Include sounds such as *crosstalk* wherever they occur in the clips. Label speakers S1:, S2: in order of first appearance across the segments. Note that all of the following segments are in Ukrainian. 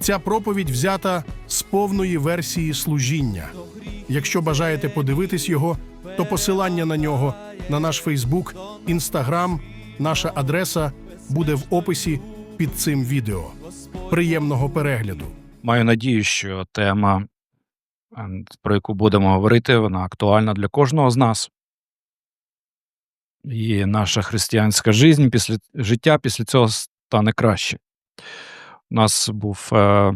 S1: Ця проповідь взята з повної версії служіння. Якщо бажаєте подивитись його, то посилання на нього на наш Фейсбук, Інстаграм, наша адреса буде в описі під цим відео. Приємного перегляду!
S2: Маю надію, що тема, е, про яку будемо говорити, вона актуальна для кожного з нас. І наша християнська жизнь після життя після цього стане краще. У нас був е,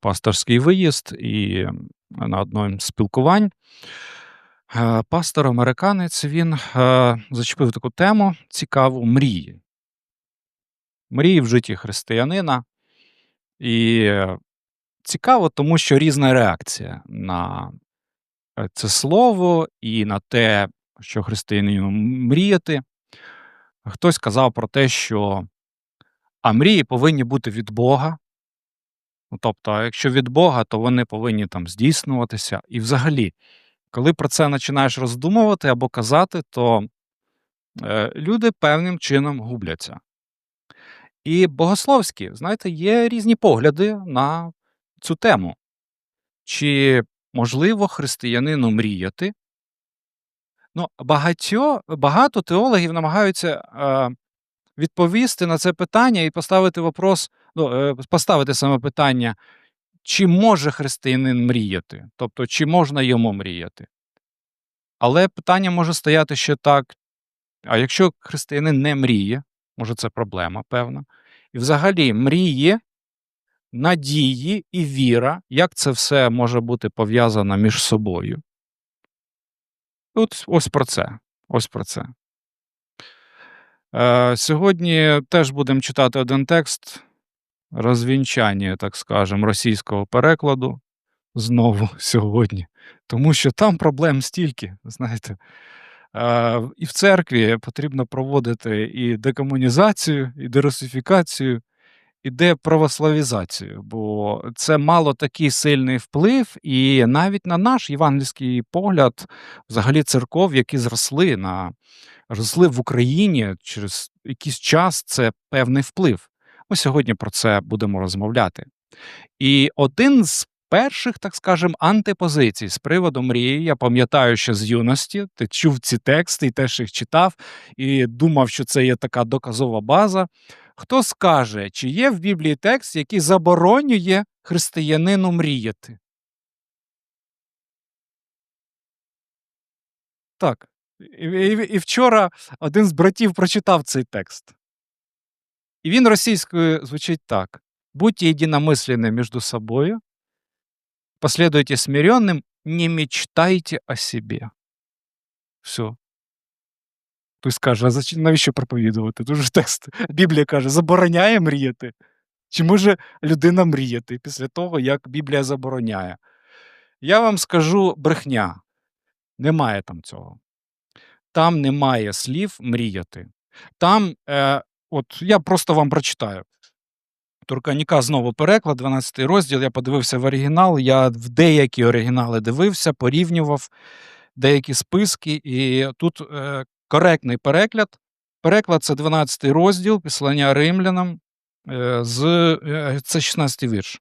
S2: пасторський виїзд, і на одному з спілкувань е, пастор американець він е, зачепив таку тему цікаву мрії. Мрії в житті християнина. І е, цікаво, тому що різна реакція на е, це слово і на те, що християнину мріяти. Хтось казав про те, що а мрії повинні бути від Бога. Ну, тобто, якщо від Бога, то вони повинні там здійснюватися. І взагалі, коли про це починаєш роздумувати або казати, то е, люди певним чином губляться. І богословські, знаєте, є різні погляди на цю тему. Чи можливо християнину мріяти? Ну, багатьо, багато теологів намагаються е, відповісти на це питання і поставити вопрос, ну, е, поставити саме питання, чи може християнин мріяти? Тобто, чи можна йому мріяти? Але питання може стояти ще так: а якщо християнин не мріє, може це проблема певна. І взагалі мрії, надії і віра, як це все може бути пов'язано між собою. От ось про це. Ось про це. Е, сьогодні теж будемо читати один текст розвінчання, так скажемо, російського перекладу. Знову *laughs* сьогодні. Тому що там проблем стільки, знаєте. Е, і в церкві потрібно проводити і декомунізацію, і дерусифікацію, і деправославізацію, бо це мало такий сильний вплив, і навіть на наш євангельський погляд, взагалі церков, які зросли на росли в Україні через якийсь час, це певний вплив. Ми сьогодні про це будемо розмовляти. І один з перших, так скажемо, антипозицій з приводу мрії. Я пам'ятаю, що з юності ти чув ці тексти і теж їх читав, і думав, що це є така доказова база. Хто скаже, чи є в Біблії текст, який заборонює християнину мріяти? Так. І, і, і вчора один з братів прочитав цей текст. І він російською звучить так: будьте єдиномисленні між собою, последуйте смиренным, не мечтайте о себе. Все. Хтось каже, а навіщо проповідувати? Дуже текст. Біблія каже, забороняє мріяти. Чи може людина мріяти після того, як Біблія забороняє? Я вам скажу брехня. Немає там цього. Там немає слів мріяти. Там, е, от я просто вам прочитаю. Турканіка знову переклад, 12 розділ. Я подивився в оригінал. Я в деякі оригінали дивився, порівнював деякі списки, і тут е, коректний переклад. Переклад це 12 розділ, післання римлянам, е, з, е, це 16 вірш.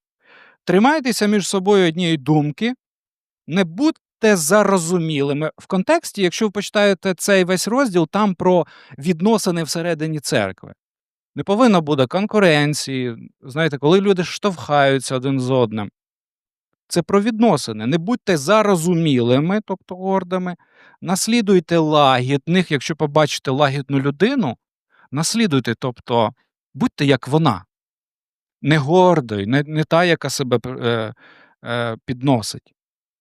S2: Тримайтеся між собою однієї думки, не будьте зарозумілими. В контексті, якщо ви почитаєте цей весь розділ, там про відносини всередині церкви. Не повинно бути конкуренції, знаєте, коли люди штовхаються один з одним. Це про відносини. Не будьте зарозумілими, тобто гордими, наслідуйте лагідних, якщо побачите лагідну людину, наслідуйте, тобто будьте як вона, не гордий, не, не та, яка себе е, е, підносить.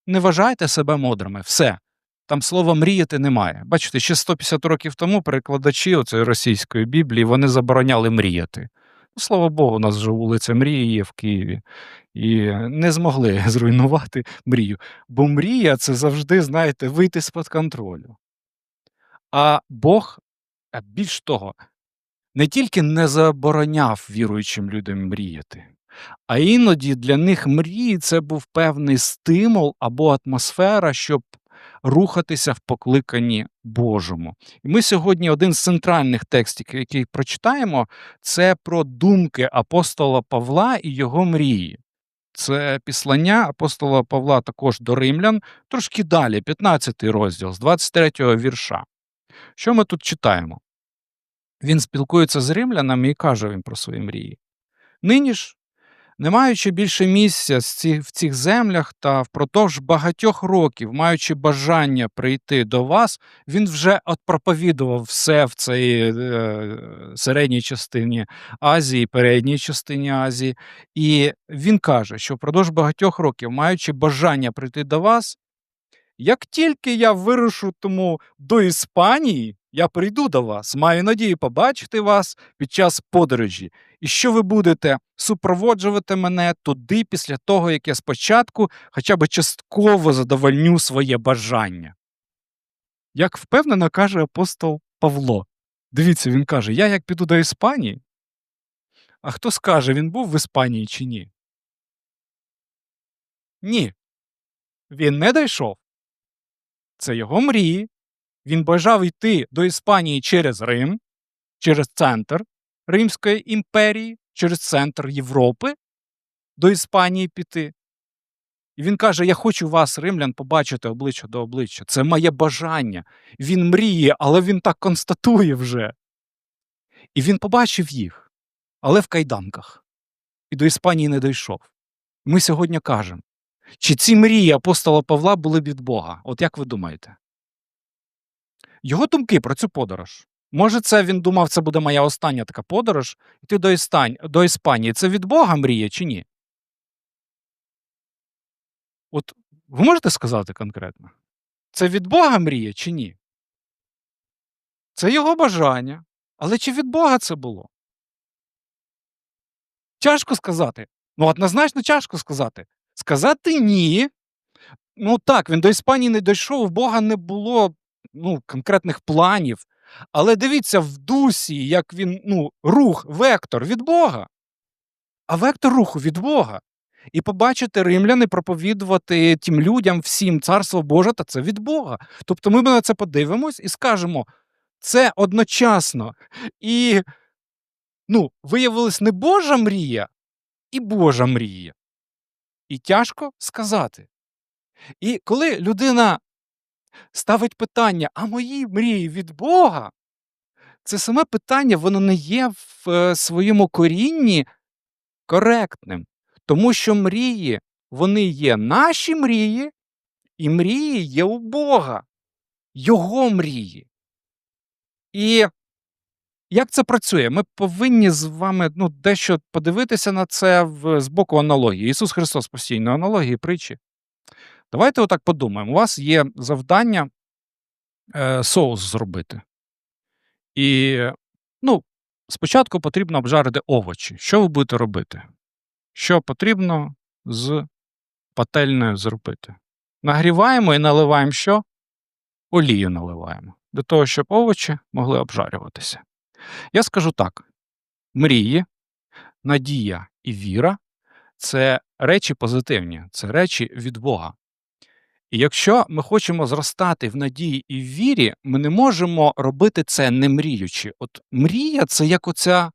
S2: Не вважайте себе мудрими. Все. Там слова мріяти немає. Бачите, ще 150 років тому перекладачі оцеї російської Біблії вони забороняли мріяти. Ну, слава Богу, у нас вже вулиця Мрії є в Києві. І не змогли *laughs* зруйнувати мрію. Бо мрія це завжди, знаєте, вийти з-під контролю. А Бог, більш того, не тільки не забороняв віруючим людям мріяти, а іноді для них мрії це був певний стимул або атмосфера, щоб рухатися в покликанні Божому. І ми сьогодні один з центральних текстів, який прочитаємо, це про думки апостола Павла і його мрії. Це післання апостола Павла також до римлян, трошки далі, 15 розділ, з 23 вірша. Що ми тут читаємо? Він спілкується з римлянами і каже їм про свої мрії. Нині ж, не маючи більше місця в цих землях та впродовж багатьох років, маючи бажання прийти до вас, він вже от проповідував все в цій е, середній частині Азії, передній частині Азії. І він каже, що впродовж багатьох років, маючи бажання прийти до вас, як тільки я вирушу тому до Іспанії, я прийду до вас, маю надію побачити вас під час подорожі, і що ви будете супроводжувати мене туди після того, як я спочатку хоча б частково задовольню своє бажання. Як впевнено каже апостол Павло. Дивіться, він каже: Я як піду до Іспанії. А хто скаже, він був в Іспанії чи ні? Ні. Він не дійшов. Це його мрії. Він бажав йти до Іспанії через Рим, через центр Римської імперії, через центр Європи до Іспанії піти. І він каже: Я хочу вас, римлян, побачити обличчя до обличчя. Це моє бажання. Він мріє, але він так констатує вже. І він побачив їх, але в кайданках. І до Іспанії не дійшов. Ми сьогодні кажемо, чи ці мрії апостола Павла були від Бога? От як ви думаєте? Його думки про цю подорож. Може, це він думав, це буде моя остання така подорож, йти до, Істань, до Іспанії. Це від Бога мріє чи ні? От ви можете сказати конкретно? Це від Бога мріє чи ні? Це його бажання. Але чи від Бога це було? Тяжко сказати. Ну, однозначно тяжко сказати. Сказати ні. Ну так, він до Іспанії не дійшов, в Бога не було ну, конкретних планів. Але дивіться, в дусі, як він, ну, рух, вектор від Бога. А вектор руху від Бога. І побачити римляни проповідувати тим людям всім царство Боже, та це від Бога. Тобто ми на це подивимось і скажемо, це одночасно. І ну, виявилась не Божа мрія, і Божа мрія. І тяжко сказати. І коли людина ставить питання, а мої мрії від Бога, це саме питання, воно не є в е, своєму корінні коректним. Тому що мрії, вони є наші мрії, і мрії є у Бога, Його мрії. І як це працює? Ми повинні з вами ну, дещо подивитися на це в, з боку аналогії. Ісус Христос постійно аналогії, притчі. Давайте отак подумаємо. У вас є завдання е, соус зробити. І ну, спочатку потрібно обжарити овочі. Що ви будете робити? Що потрібно з пательнею зробити? Нагріваємо і наливаємо що? Олію наливаємо. Для того, щоб овочі могли обжарюватися. Я скажу так: мрії, надія і віра це речі позитивні, це речі від Бога. І якщо ми хочемо зростати в надії і в вірі, ми не можемо робити це не мріючи. От мрія це як оця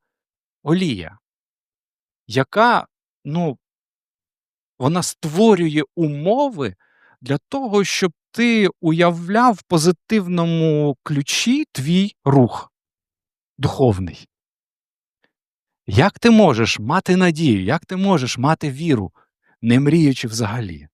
S2: олія, яка, ну, вона створює умови для того, щоб ти уявляв в позитивному ключі твій рух духовний. Як ти можеш мати надію, як ти можеш мати віру, не мріючи взагалі?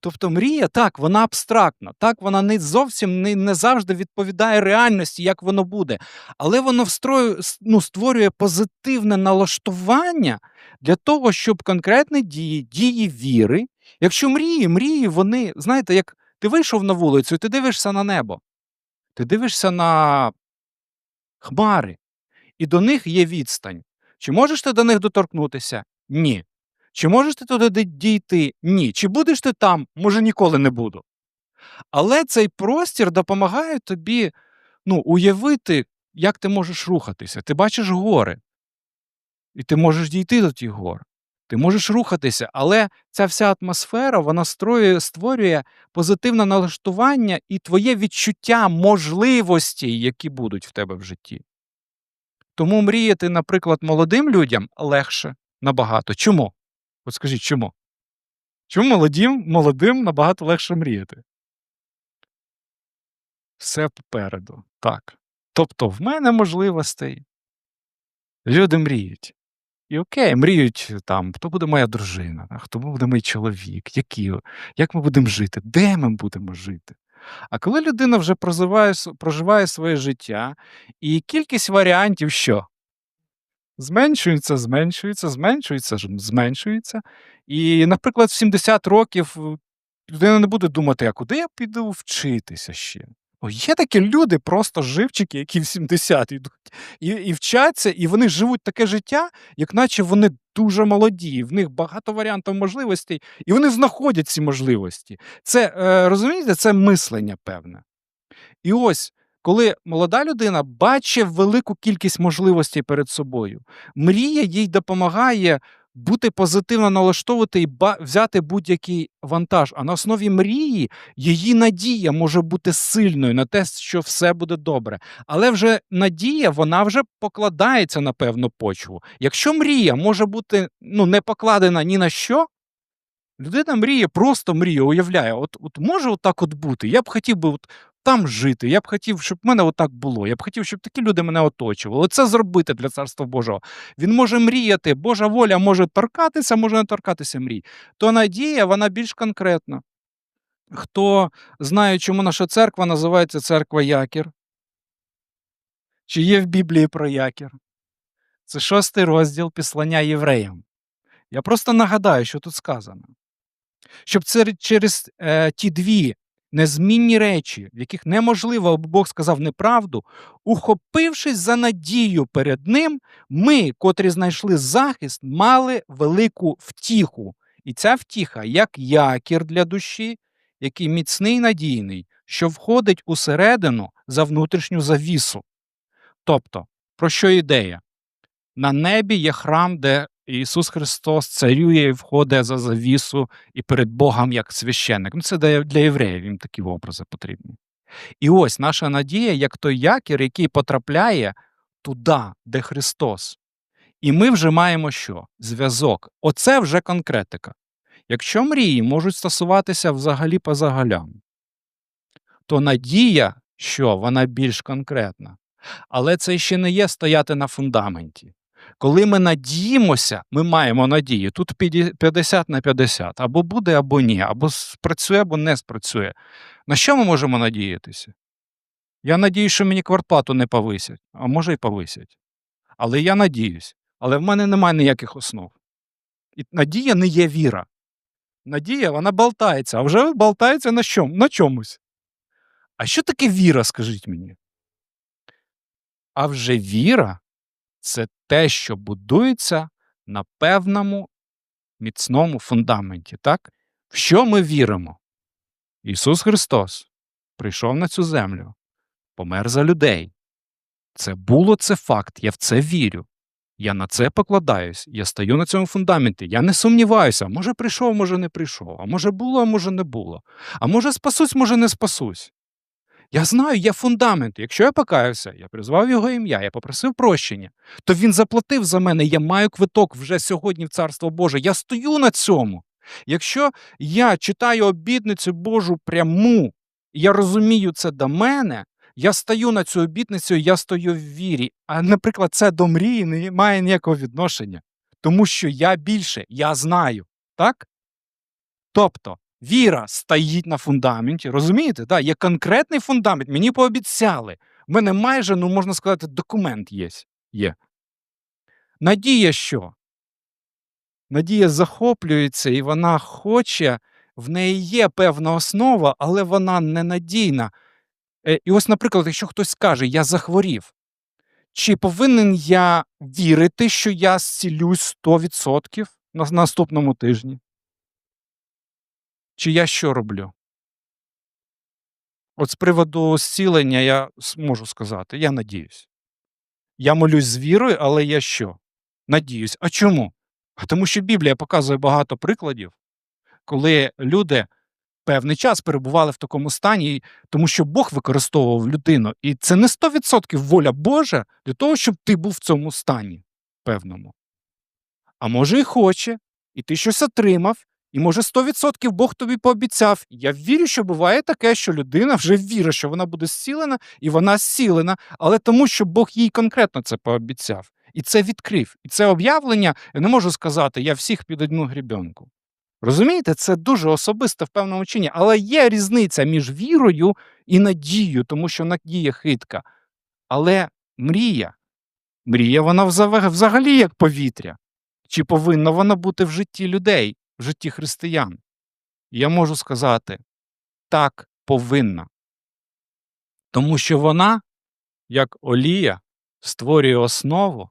S2: Тобто мрія, так, вона абстрактна, так, вона не зовсім не, не завжди відповідає реальності, як воно буде. Але воно встрою, ну, створює позитивне налаштування для того, щоб конкретні дії, дії віри, якщо мрії, мрії, вони, знаєте, як ти вийшов на вулицю, і ти дивишся на небо, ти дивишся на хмари, і до них є відстань. Чи можеш ти до них доторкнутися? Ні. Чи можеш ти туди дійти? Ні. Чи будеш ти там? Може, ніколи не буду. Але цей простір допомагає тобі ну, уявити, як ти можеш рухатися. Ти бачиш гори, і ти можеш дійти до тих гор. Ти можеш рухатися, але ця вся атмосфера вона строює, створює позитивне налаштування і твоє відчуття можливостей, які будуть в тебе в житті. Тому мріяти, наприклад, молодим людям легше набагато. Чому? От скажіть, чому? Чому молодим, молодим набагато легше мріяти? Все попереду. Так. Тобто, в мене можливостей. Люди мріють. І окей, мріють там, хто буде моя дружина, хто буде мій чоловік, які, як ми будемо жити, де ми будемо жити. А коли людина вже проживає, проживає своє життя, і кількість варіантів що? Зменшується, зменшується, зменшується, зменшується. І, наприклад, в 70 років е, людина не буде думати, а куди я піду вчитися ще? О, є такі люди, просто живчики, які в 70 йдуть і, і вчаться, і вони живуть таке життя, як наче вони дуже молоді, в них багато варіантів можливостей, і вони знаходять ці можливості. Це е, розумієте, це мислення певне. І ось, коли молода людина бачить велику кількість можливостей перед собою, мрія їй допомагає бути позитивно налаштовувати і взяти будь-який вантаж. А на основі мрії її надія може бути сильною на те, що все буде добре. Але вже надія, вона вже покладається на певну почву. Якщо мрія може бути ну, не покладена ні на що, людина мріє, просто мріє, уявляє, от, от може отак от бути. Я б хотів би от там жити, я б хотів, щоб в мене отак було. Я б хотів, щоб такі люди мене оточували. Це зробити для царства Божого. Він може мріяти, Божа воля може торкатися, може не торкатися мрій. То надія, вона більш конкретна. Хто знає, чому наша церква називається церква Якір? Чи є в Біблії про Якір? Це шостий розділ післання євреям. Я просто нагадаю, що тут сказано. Щоб це через е, ті дві незмінні речі, в яких неможливо, аби Бог сказав неправду, ухопившись за надію перед ним, ми, котрі знайшли захист, мали велику втіху. І ця втіха, як якір для душі, який міцний і надійний, що входить усередину за внутрішню завісу. Тобто, про що ідея? На небі є храм, де Ісус Христос царює і входить за завісу і перед Богом як священник. Ну, це для євреїв їм такі образи потрібні. І ось наша надія, як той якір, який потрапляє туди, де Христос. І ми вже маємо що? Зв'язок. Оце вже конкретика. Якщо мрії можуть стосуватися взагалі по загалям, то надія, що вона більш конкретна. Але це ще не є стояти на фундаменті. Коли ми надіємося, ми маємо надію. Тут 50 на 50. Або буде, або ні, або спрацює, або не спрацює. На що ми можемо надіятися? Я надію, що мені квартплату не повисять, а може й повисять. Але я надіюсь. Але в мене немає ніяких основ. І надія не є віра. Надія, вона болтається, а вже болтається на чому? На чомусь. А що таке віра, скажіть мені? А вже віра це те, що будується на певному міцному фундаменті. Так? В що ми віримо? Ісус Христос прийшов на цю землю, помер за людей. Це було це факт, я в це вірю. Я на це покладаюсь, я стою на цьому фундаменті. Я не сумніваюся, може прийшов, може не прийшов, а може було, а може не було. А може спасусь, може не спасусь. Я знаю, є фундамент. Якщо я покаявся, я призвав його ім'я, я попросив прощення, то він заплатив за мене, я маю квиток вже сьогодні в Царство Боже. Я стою на цьому. Якщо я читаю обітницю Божу пряму, і я розумію це до мене, я стою на цю обітницю, я стою в вірі. А, наприклад, це до мрії не має ніякого відношення, тому що я більше, я знаю. Так? Тобто, віра стоїть на фундаменті, розумієте? Да, є конкретний фундамент, мені пообіцяли. У мене майже, ну можна сказати, документ є. є. Надія що? Надія захоплюється і вона хоче, в неї є певна основа, але вона ненадійна. Е, І ось, наприклад, якщо хтось скаже, я захворів, чи повинен я вірити, що я зцілюсь 100% на наступному тижні? Чи я що роблю? От з приводу зцілення я можу сказати, я надіюсь. Я молюсь з вірою, але я що? Надіюсь. А чому? А Тому що Біблія показує багато прикладів, коли люди певний час перебували в такому стані, тому що Бог використовував людину. І це не 100% воля Божа для того, щоб ти був в цьому стані певному. А може, і хоче, і ти щось отримав, і може 100% Бог тобі пообіцяв. Я вірю, що буває таке, що людина вже вірить, що вона буде зцілена, і вона зцілена, але тому, що Бог їй конкретно це пообіцяв. І це відкрив. І це об'явлення, я не можу сказати, я всіх під одну грібенку. Розумієте, це дуже особисте в певному чині, але є різниця між вірою і надією, тому що надія хитка. Але мрія, мрія, вона взагалі як повітря. Чи повинна вона бути в житті людей, в житті християн? Я можу сказати, так, повинна. Тому що вона, як олія, створює основу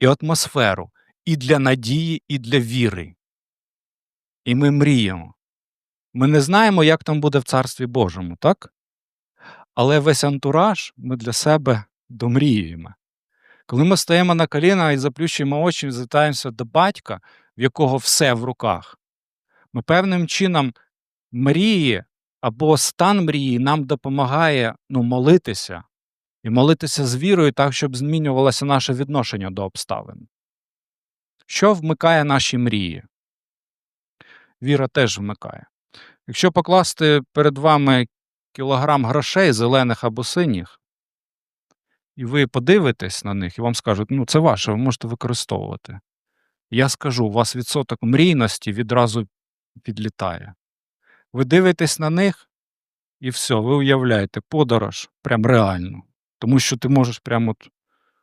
S2: і атмосферу і для надії, і для віри. І ми мріємо. Ми не знаємо, як там буде в Царстві Божому, так? Але весь антураж ми для себе домріюємо. Коли ми стоїмо на коліна і заплющуємо очі, і звертаємося до батька, в якого все в руках, ми певним чином мрії або стан мрії нам допомагає ну, молитися і молитися з вірою так, щоб змінювалося наше відношення до обставин. Що вмикає наші мрії? Віра теж вмикає. Якщо покласти перед вами кілограм грошей, зелених або синіх, і ви подивитесь на них, і вам скажуть, ну це ваше, ви можете використовувати. Я скажу, у вас відсоток мрійності відразу підлітає. Ви дивитесь на них, і все, ви уявляєте подорож прям реально. Тому що ти можеш прямо от,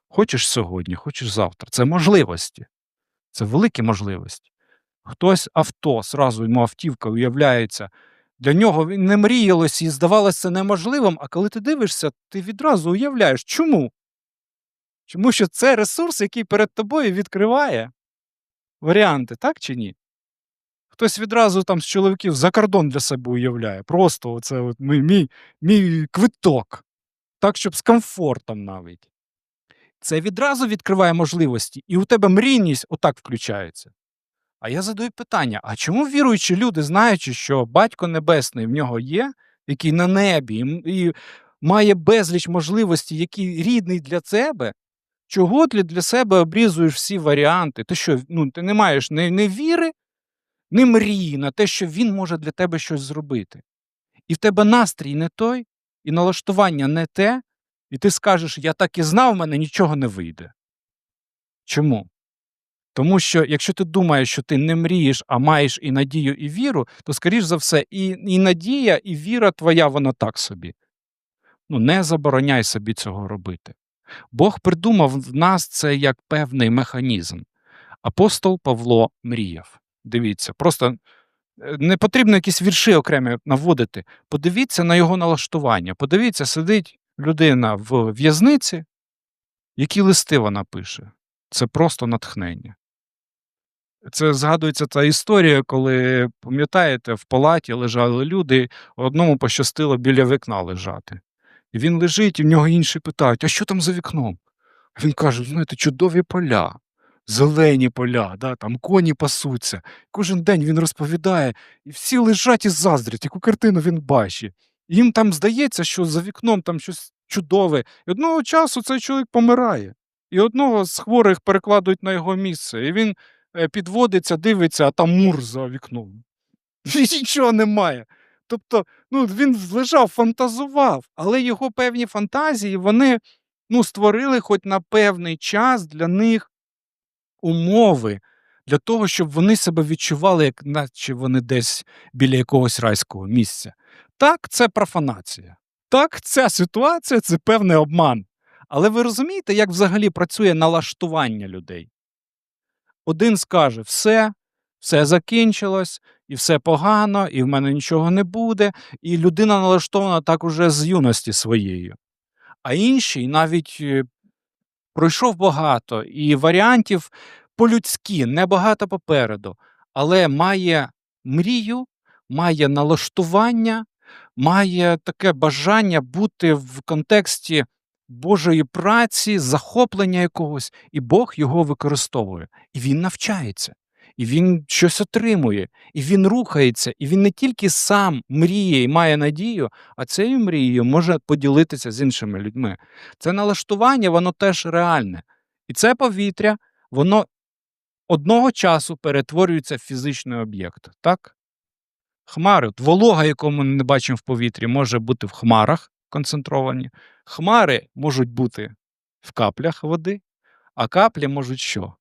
S2: хочеш сьогодні, хочеш завтра. Це можливості. Це великі можливості. Хтось авто, зразу йому автівка уявляється. Для нього він не мріялось і здавалося неможливим, а коли ти дивишся, ти відразу уявляєш, чому? Тому що це ресурс, який перед тобою відкриває варіанти, так чи ні? Хтось відразу там з чоловіків за кордон для себе уявляє. Просто оце от мій, мій, мій квиток. Так, щоб з комфортом навіть. Це відразу відкриває можливості, і у тебе мрійність отак включається. А я задаю питання: а чому віруючі люди, знаючи, що батько небесний в нього є, який на небі, і має безліч можливостей, який рідний для тебе, чого ти для себе обрізуєш всі варіанти? Ти що, ну, ти не маєш ні, ні віри, ні мрії на те, що він може для тебе щось зробити. І в тебе настрій не той, і налаштування не те, і ти скажеш, я так і знав, в мене нічого не вийде. Чому? Тому що якщо ти думаєш, що ти не мрієш, а маєш і надію, і віру, то, скоріш за все, і, і надія, і віра твоя, вона так собі. Ну, не забороняй собі цього робити. Бог придумав в нас це як певний механізм. Апостол Павло мріяв. Дивіться, просто е, не потрібно якісь вірші окремі наводити. Подивіться на його налаштування. Подивіться, сидить людина в в'язниці, які листи вона пише. Це просто натхнення. Це згадується та історія, коли, пам'ятаєте, в палаті лежали люди, одному пощастило біля вікна лежати. І він лежить, і в нього інші питають: а що там за вікном? А він каже: знаєте, чудові поля, зелені поля, да, там коні пасуться. Кожен день він розповідає, і всі лежать і заздрять, яку картину він бачить. Їм там здається, що за вікном там щось чудове. І одного часу цей чоловік помирає. І одного з хворих перекладують на його місце. І він е, підводиться, дивиться, а там мур за вікном. *laughs* І нічого немає. Тобто, ну, він лежав, фантазував, але його певні фантазії вони ну, створили хоч на певний час для них умови для того, щоб вони себе відчували, як наче вони десь біля якогось райського місця. Так, це профанація. Так, ця ситуація це певний обман. Але ви розумієте, як взагалі працює налаштування людей? Один скаже: все, все закінчилось, і все погано, і в мене нічого не буде, і людина налаштована так уже з юності своєю. А інший навіть е, пройшов багато, і варіантів по-людськи, небагато попереду, але має мрію, має налаштування, має таке бажання бути в контексті Божої праці, захоплення якогось, і Бог його використовує. І він навчається. І він щось отримує, і він рухається, і він не тільки сам мріє і має надію, а цією мрією може поділитися з іншими людьми. Це налаштування, воно теж реальне. І це повітря, воно одного часу перетворюється в фізичний об'єкт. Так? Хмари, волога, яку ми не бачимо в повітрі, може бути в хмарах концентровані. Хмари можуть бути в каплях води, а каплі можуть що?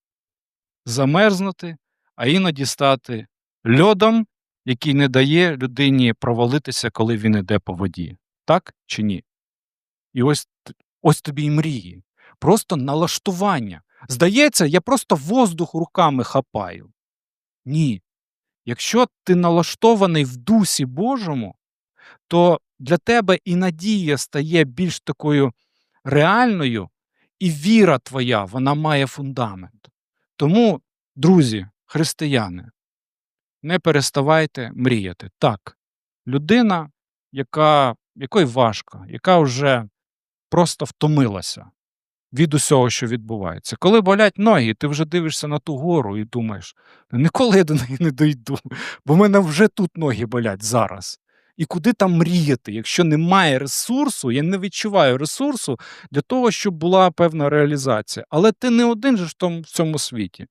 S2: Замерзнути, а іноді стати льодом, який не дає людині провалитися, коли він іде по воді. Так чи ні? І ось, ось тобі і мрії. Просто налаштування. Здається, я просто воздух руками хапаю. Ні. Якщо ти налаштований в дусі Божому, то для тебе і надія стає більш такою реальною, і віра твоя, вона має фундамент. Тому, друзі, християни, не переставайте мріяти. Так, людина, яка, якої важко, яка вже просто втомилася від усього, що відбувається. Коли болять ноги, ти вже дивишся на ту гору і думаєш, ніколи я до неї не дойду, бо в мене вже тут ноги болять зараз. І куди там мріяти, якщо немає ресурсу, я не відчуваю ресурсу для того, щоб була певна реалізація. Але ти не один же в цьому світі.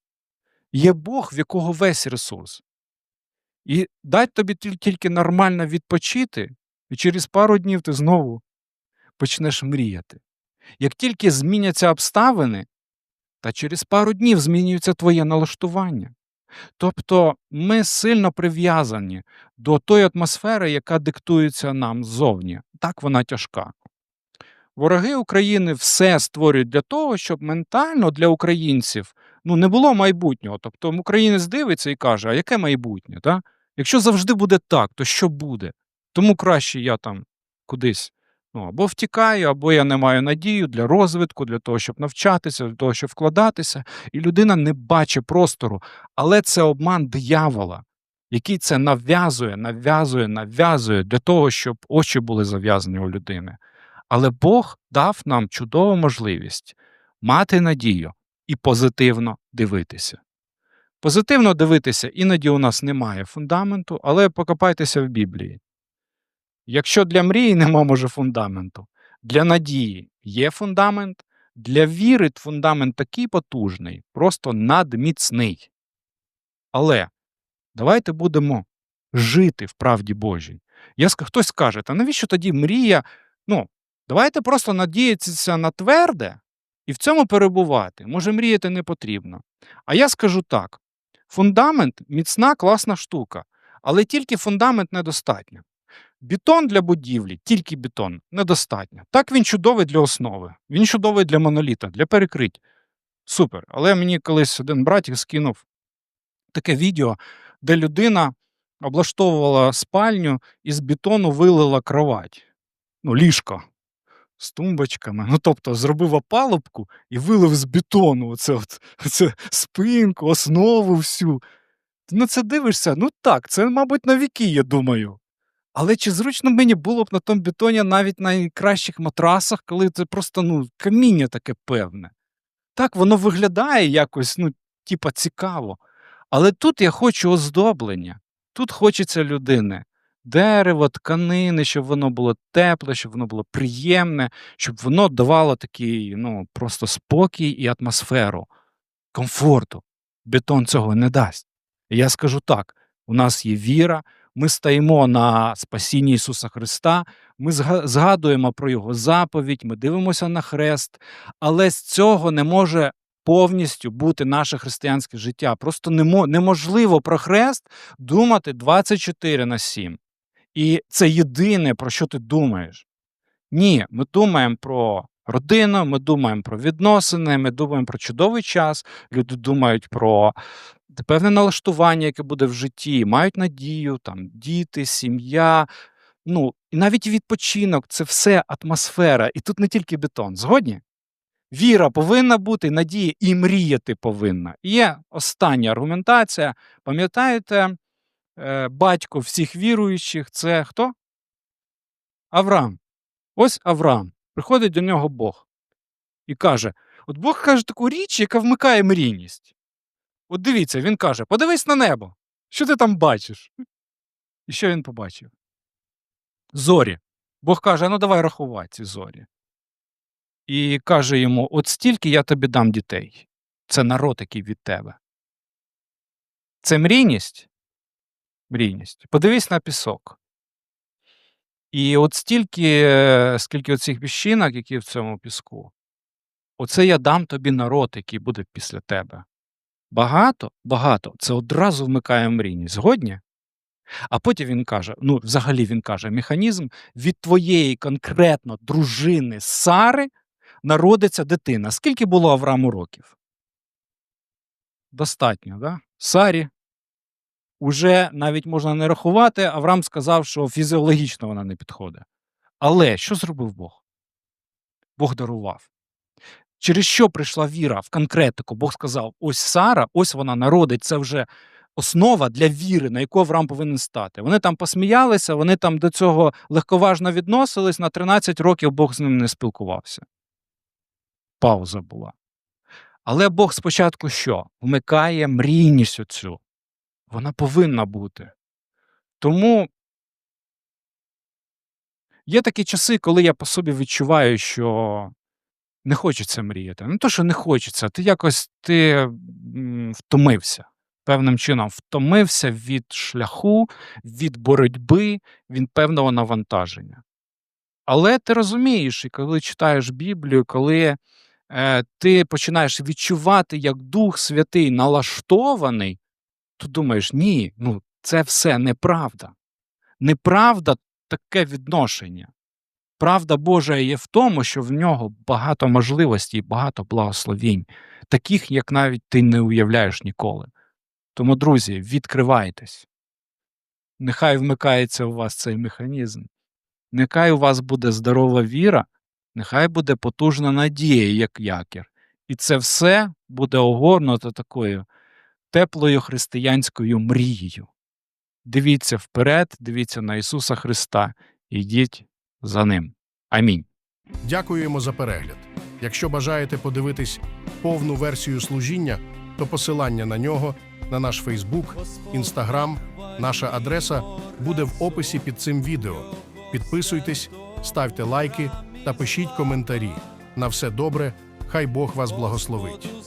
S2: Є Бог, в якого весь ресурс. І дай тобі тільки нормально відпочити, і через пару днів ти знову почнеш мріяти. Як тільки зміняться обставини, та через пару днів змінюється твоє налаштування. Тобто ми сильно прив'язані до тої атмосфери, яка диктується нам ззовні. Так вона тяжка. Вороги України все створюють для того, щоб ментально для українців ну, не було майбутнього. Тобто українець дивиться і каже, а яке майбутнє? Да? Якщо завжди буде так, то що буде? Тому краще я там кудись ну, або втікаю, або я не маю надію для розвитку, для того, щоб навчатися, для того, щоб вкладатися. І людина не бачить простору. Але це обман диявола, який це нав'язує, нав'язує, нав'язує для того, щоб очі були зав'язані у людини. Але Бог дав нам чудову можливість мати надію і позитивно дивитися. Позитивно дивитися іноді у нас немає фундаменту, але покопайтеся в Біблії. Якщо для мрії нема може фундаменту, для надії є фундамент, для віри фундамент такий потужний, просто надміцний. Але давайте будемо жити в правді Божій. Я, хтось скаже, та навіщо тоді мрія? Ну, давайте просто надіятися на тверде і в цьому перебувати. Може, мріяти не потрібно. А я скажу так: фундамент міцна, класна штука, але тільки фундамент недостатньо. Бетон для будівлі, тільки бетон, недостатньо. Так він чудовий для основи, він чудовий для моноліта, для перекрить. Супер. Але мені колись один братик скинув таке відео, де людина облаштовувала спальню і з бетону вилила кровать. Ну, ліжко з тумбочками. Ну, тобто, зробив опалубку і вилив з бетону оце, от, оце спинку, основу всю. На це дивишся? Ну так, це, мабуть, на віки, я думаю. Але чи зручно мені було б на тому бетоні навіть на найкращих матрасах, коли це просто ну, каміння таке певне? Так, воно виглядає якось, ну, типа, цікаво. Але тут я хочу оздоблення. Тут хочеться людини. Дерево, тканини, щоб воно було тепле, щоб воно було приємне, щоб воно давало такий, ну, просто спокій і атмосферу, комфорту. Бетон цього не дасть. І я скажу так: у нас є віра, ми стоїмо на спасінні Ісуса Христа, ми згадуємо про Його заповідь, ми дивимося на хрест, але з цього не може повністю бути наше християнське життя. Просто немо- неможливо про хрест думати 24 на 7. І це єдине, про що ти думаєш. Ні, ми думаємо про родину, ми думаємо про відносини, ми думаємо про чудовий час, люди думають про певне налаштування, яке буде в житті, мають надію, там діти, сім'я. Ну, і навіть відпочинок це все атмосфера. І тут не тільки бетон. Згодні? Віра повинна бути, надія і мріяти повинна. І є остання аргументація. Пам'ятаєте, батько всіх віруючих це хто? Авраам. Ось Авраам. Приходить до нього Бог і каже: От Бог каже таку річ, яка вмикає мрійність. От дивіться, він каже: подивись на небо. Що ти там бачиш? І що він побачив? Зорі. Бог каже: ну давай рахувати ці зорі. І каже йому: от стільки я тобі дам дітей. Це народ, який від тебе. Це мрійність. Мрійність. Подивись на пісок. І от стільки, скільки оцих піщинок, які в цьому піску, оце я дам тобі народ, який буде після тебе. Багато, багато. Це одразу вмикає мрійність. Згодні? А потім він каже: ну, взагалі він каже, механізм від твоєї конкретно дружини Сари народиться дитина. Скільки було Аврааму років? Достатньо, да? Сарі. Уже навіть можна не рахувати, Авраам сказав, що фізіологічно вона не підходить. Але що зробив Бог? Бог дарував. Через що прийшла віра в конкретику? Бог сказав: ось Сара, ось вона народить, це вже основа для віри, на яку Авраам повинен стати. Вони там посміялися, вони там до цього легковажно відносились. На 13 років Бог з ним не спілкувався. Пауза була. Але Бог спочатку що? Вмикає мрійність оцю. Вона повинна бути. Тому є такі часи, коли я по собі відчуваю, що не хочеться мріяти. Не то, що не хочеться, ти якось ти втомився. Певним чином втомився від шляху, від боротьби, від певного навантаження. Але ти розумієш, і коли читаєш Біблію, коли е, ти починаєш відчувати, як Дух Святий налаштований, то думаєш, ні, ну це все неправда. Неправда таке відношення. Правда Божа є в тому, що в нього багато можливостей, багато благословінь, таких, як навіть ти не уявляєш ніколи. Тому, друзі, відкривайтесь. Нехай вмикається у вас цей механізм. Нехай у вас буде здорова віра, нехай буде потужна надія, як якір. І це все буде огорнуто такою теплою християнською мрією. Дивіться вперед, дивіться на Ісуса Христа йдіть за Ним. Амінь.
S1: Дякуємо за перегляд. Якщо бажаєте подивитись повну версію служіння, то посилання на нього на наш Фейсбук, Інстаграм, наша адреса буде в описі під цим відео. Підписуйтесь, ставте лайки та пишіть коментарі. На все добре, хай Бог вас благословить.